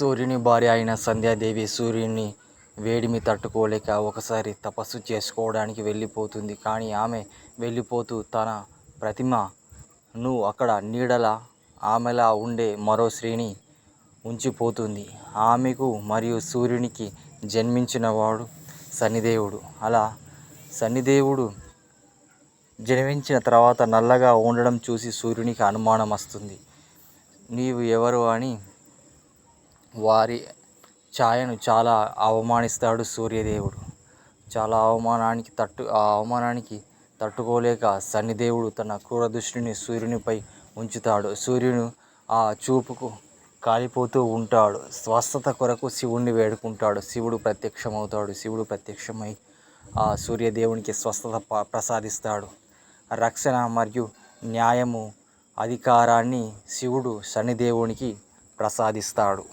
సూర్యుని భార్య అయిన సంధ్యాదేవి సూర్యుని వేడిమి తట్టుకోలేక ఒకసారి తపస్సు చేసుకోవడానికి వెళ్ళిపోతుంది. కానీ ఆమె వెళ్ళిపోతూ తన ప్రతిమను అక్కడ నీడల ఆమెలా ఉండే మరో స్త్రీని ఉంచిపోతుంది. ఆమెకు మరియు సూర్యునికి జన్మించినవాడు శనిదేవుడు. అలా శనిదేవుడు జన్మించిన తర్వాత నల్లగా ఉండడం చూసి సూర్యునికి అనుమానం వస్తుంది నీవు ఎవరు అని వారి ఛాయను చాలా అవమానిస్తాడు సూర్యదేవుడు. చాలా అవమానానికి తట్టు ఆ అవమానానికి తట్టుకోలేక శనిదేవుడు తన క్రూర దృష్టిని సూర్యునిపై ఉంచుతాడు. సూర్యుడు ఆ చూపుకు కాలిపోతూ ఉంటాడు. స్వస్థత కొరకు శివుణ్ణి వేడుకుంటాడు. శివుడు ప్రత్యక్షమవుతాడు. శివుడు ప్రత్యక్షమై ఆ సూర్యదేవునికి స్వస్థత ప్రసాదిస్తాడు. రక్షణ మరియు న్యాయము అధికారాన్ని శివుడు శనిదేవునికి ప్రసాదిస్తాడు.